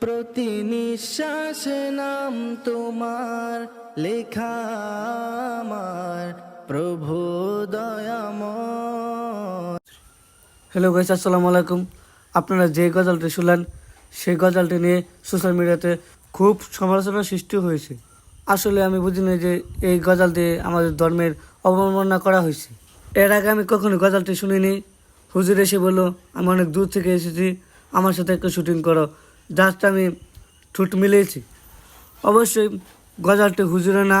প্রতি নিঃশ্বাসে নাম তোমার, লেখা আমার, প্রভু দয়াময়। হ্যালো গাইস আসসালামু আলাইকুম। আপনারা যে গজলটি শুনলেন, সেই গজলটি নিয়ে সোশ্যাল মিডিয়াতে খুব সমালোচনার সৃষ্টি হয়েছে। আসলে আমি বুঝি না যে এই গজল দিয়ে আমাদের ধর্মের অবমাননা করা হয়েছে। এর আগে আমি কখনো গজলটি শুনিনি। হুজুর এসে বলল, আমি অনেক দূর থেকে এসেছি। আমার সাথে একটু শুটিং করো। জাস্ট আমি ঠুট মিলিয়েছি। অবশ্যই গজালটি হুজুরে না,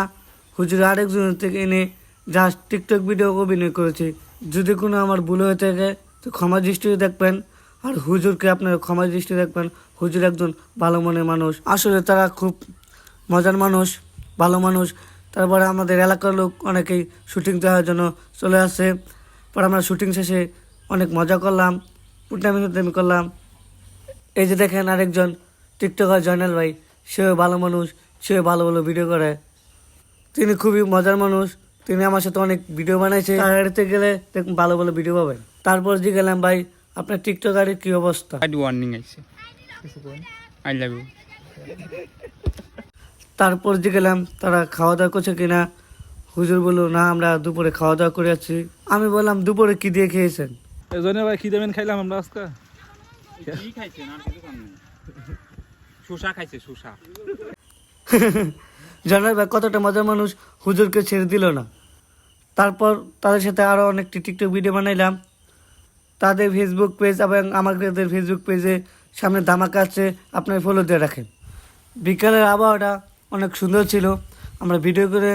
হুজুরে আরেকজনের থেকে এনে জাস্ট টিকটক ভিডিও অভিনয় করেছি, যদি কোনো আমার ভুল হয়ে থাকে, তো ক্ষমা দৃষ্টিতে দেখবেন। আর হুজুরকে আপনারা ক্ষমা দৃষ্টি দেখবেন, হুজুর একজন ভালো মনের মানুষ। আসলে তারা খুব মজার মানুষ, ভালো মানুষ। তারপরে আমাদের এলাকার লোক অনেকেই শুটিং দেওয়ার জন্য চলে আসে। পর আমরা শুটিং শেষে অনেক মজা করলাম পুটনামি করলাম। এই যে দেখেন আরেকজন টিকটকার জয়নাল ভাই সেও ভালো মানুষ সেও ভালো ভালো ভিডিও করে। তিনি খুবই মজার মানুষ তিনি আমার সাথে অনেক ভিডিও বানাইছে। তার গাড়িতে গেলে দেখুন ভালো ভালো ভিডিও পাবেন। তারপর যে গেলাম ভাই আপনার টিকটকারের কি অবস্থা? ওয়ার্নিং আইছে আই লাভ ইউ তারপর যে গেলাম তারা খাওয়া দাওয়া করছে কিনা? হুজুর বলল না আমরা দুপুরে খাওয়া দাওয়া করে আছি আমি বললাম দুপুরে কি দিয়ে খেয়েছেন? এজনে ভাই কি দেবেন খাইলাম আমরা আজকে। কি জানার ভাই, কতটা মজার মানুষ হুজুরকে ছেড়ে দিল না। তারপর তাদের সাথে আরও অনেকটি টিকটক ভিডিও বানাইলাম। তাদের ফেসবুক পেজ এবং আমাদের ফেসবুক পেজে সামনে ধামাকা আছে আপনার ফলো দিয়ে রাখেন। বিকালের আবহাওয়াটা অনেক সুন্দর ছিল। আমরা ভিডিও করে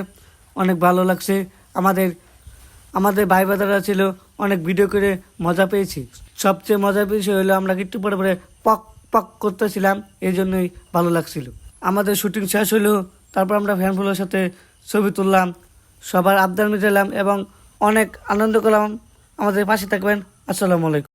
অনেক ভালো লাগছে। আমাদের আমাদের ভাই বাদারা ছিল, অনেক ভিডিও করে মজা পেয়েছি। সবচেয়ে মজা বিষয় হলো, আমরা একটু পরে পরে পক পক করতেছিলাম এই জন্যই ভালো লাগছিল। আমাদের শুটিং শেষ হলো, তারপর আমরা ফ্যান ফ্যানগুলোর সাথে ছবি তুললাম, সবার আবদার মিটালাম এবং অনেক আনন্দ করলাম। আমাদের পাশে থাকবেন, আসসালামু আলাইকুম।